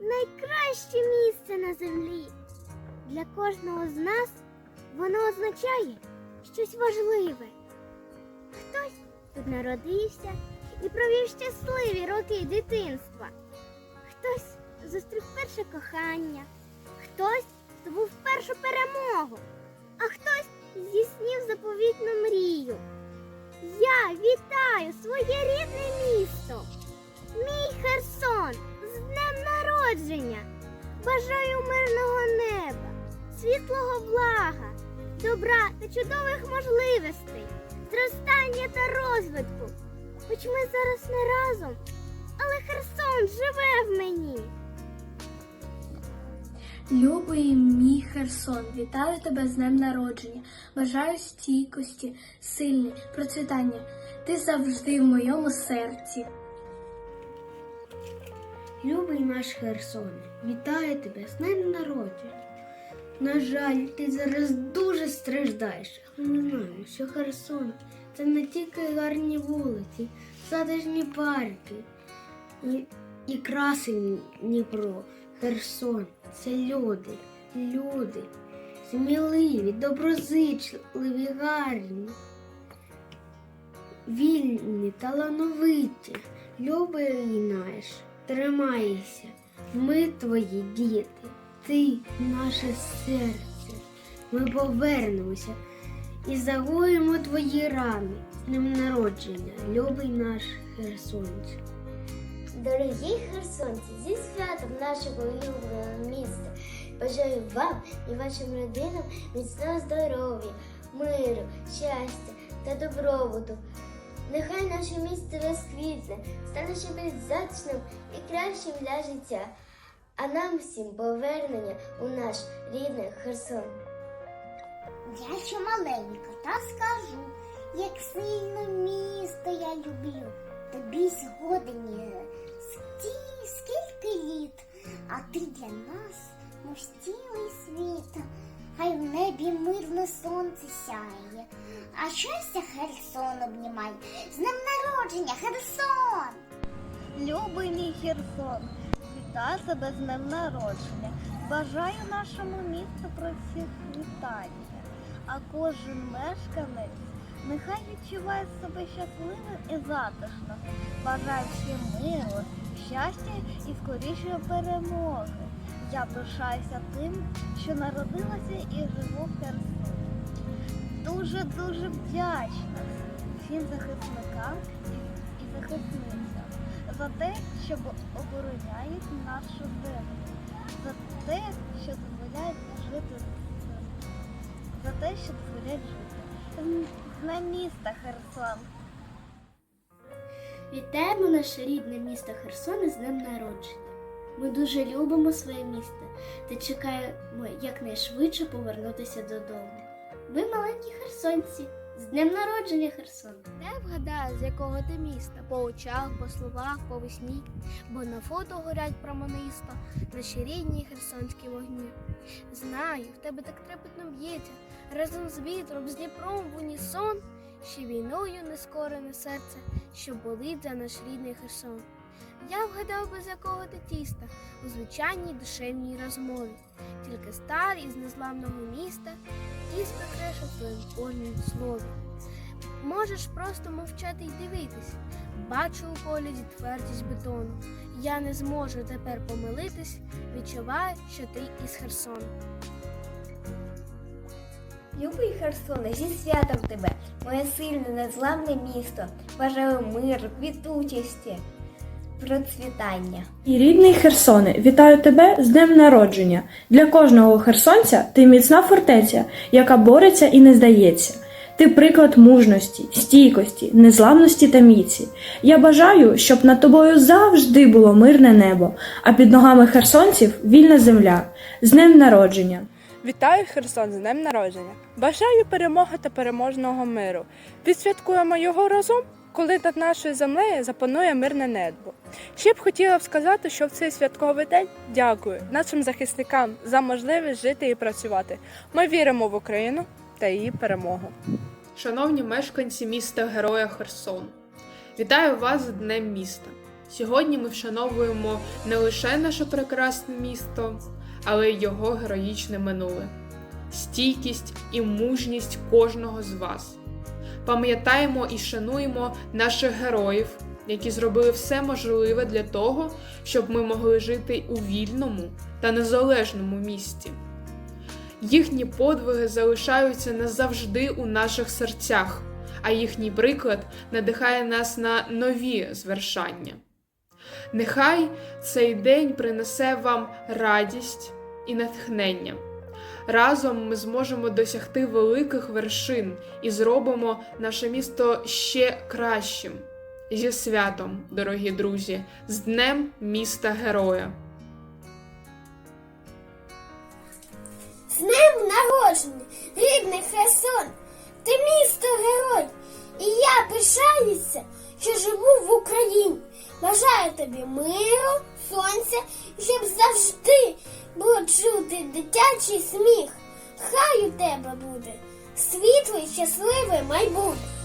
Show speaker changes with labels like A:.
A: найкраще місце на землі. Для кожного з нас воно означає щось важливе. Хтось тут народився і провів щасливі роки дитинства. Хтось зустрів перше кохання, хтось здобув першу перемогу, а хтось здійснив заповітну мрію. Я вітаю своє рідне місто, Херсон з днем народження. Бажаю мирного неба, світлого блага, добра та чудових можливостей, зростання та розвитку. Хоч ми зараз не разом, але Херсон живе в мені.
B: Любий мій Херсон, вітаю тебе з днем народження. Бажаю стійкості, сильні, процвітання. Ти завжди в моєму серці.
C: Любий наш Херсон, вітаю тебе з днем народження. На жаль, ти зараз дуже страждаєш, але ми знаємо, що Херсон це не тільки гарні вулиці, затишні парки і, і красень Дніпро. Херсон це люди, люди, сміливі, доброзичливі, гарні, вільні, талановиті, любий наш, тримайся, ми твої діти, ти наше серце. Ми повернемося і загоїмо твої рани. З днем народження, любий наш Херсончик.
D: Дорогі херсонці, зі святом нашого улюбленого міста. Бажаю вам і вашим родинам міцного здоров'я, миру, щастя та добробуту. Нехай наше місто розквітне, стане ще більш затишним і кращим для життя. А нам всім повернення у наш рідний Херсон.
A: Я ще маленька, та скажу, як сильно місто я люблю. Тобі сьогодні скільки літ, а ти для нас, мов цілий світ. Хай в небі мирно сонце сяє, а щастя Херсон обнімай. З днем народження, Херсон!
E: Любий мій Херсон, вітаю тебе з днем народження. Бажаю нашому місту процвітання, а кожен мешканець нехай відчуває себе щасливим і затишно. Бажаю всім миру, щастя і скорішої перемоги. Я пишаюся тим, що народилася і живу в Херсоні. Дуже-дуже вдячна всім захисникам і, захисницям за те, що обороняють нашу землю, за те, що дозволяють жити, за те, що дозволяють жити. На міста Херсон.
C: Вітаємо наше рідне місто Херсон із днем народження. Ми дуже любимо своє місто та чекаємо якнайшвидше повернутися додому. Ви маленькі херсонці. З днем народження Херсон!
F: Не вгадаю, з якого ти міста, по очах, по словах, по весні, бо на фото горять промониста наші рідні херсонські вогні. Знаю, в тебе так трепетно б'ється, разом з вітром, з Дніпром в унісон, ще війною не нескорене серце, що болить за наш рідний Херсон. Я вгадав би з якого ти тіста у звичайній душевній розмові, тільки стар із незламного міста тісто креше твоїм кожнім слові. Можеш просто мовчати й дивитись. Бачу у погляді твердість бетону. Я не зможу тепер помилитись, відчуваю, що ти із Херсону.
G: Любий Херсоне, зі святом тебе, моє сильне, незламне місто. Бажаю мир, квітучості, процвітання.
H: І рідний Херсоне, вітаю тебе з днем народження. Для кожного херсонця ти міцна фортеця, яка бореться і не здається. Ти приклад мужності, стійкості, незламності та міці. Я бажаю, щоб над тобою завжди було мирне небо, а під ногами херсонців вільна земля. З днем народження.
I: Вітаю Херсон з днем народження. Бажаю перемоги та переможного миру. Відсвяткуємо його разом, коли над нашою землею запанує мирне небо. Ще б хотіла б сказати, що в цей святковий день дякую нашим захисникам за можливість жити і працювати. Ми віримо в Україну та її перемогу.
J: Шановні мешканці міста Героя Херсон, вітаю вас з Днем міста. Сьогодні ми вшановуємо не лише наше прекрасне місто, але й його героїчне минуле, стійкість і мужність кожного з вас. Пам'ятаємо і шануємо наших героїв, які зробили все можливе для того, щоб ми могли жити у вільному та незалежному місті. Їхні подвиги залишаються назавжди у наших серцях, а їхній приклад надихає нас на нові звершання. Нехай цей день принесе вам радість і натхнення. Разом ми зможемо досягти великих вершин і зробимо наше місто ще кращим. Зі святом, дорогі друзі, з Днем міста Героя!
C: З днем народження, рідний Херсон, ти місто герой. І я пишаюся, що живу в Україні. Бажаю тобі миру, сонця, щоб завжди було чути дитячий сміх. Хай у тебе буде світле, щасливе майбутнє.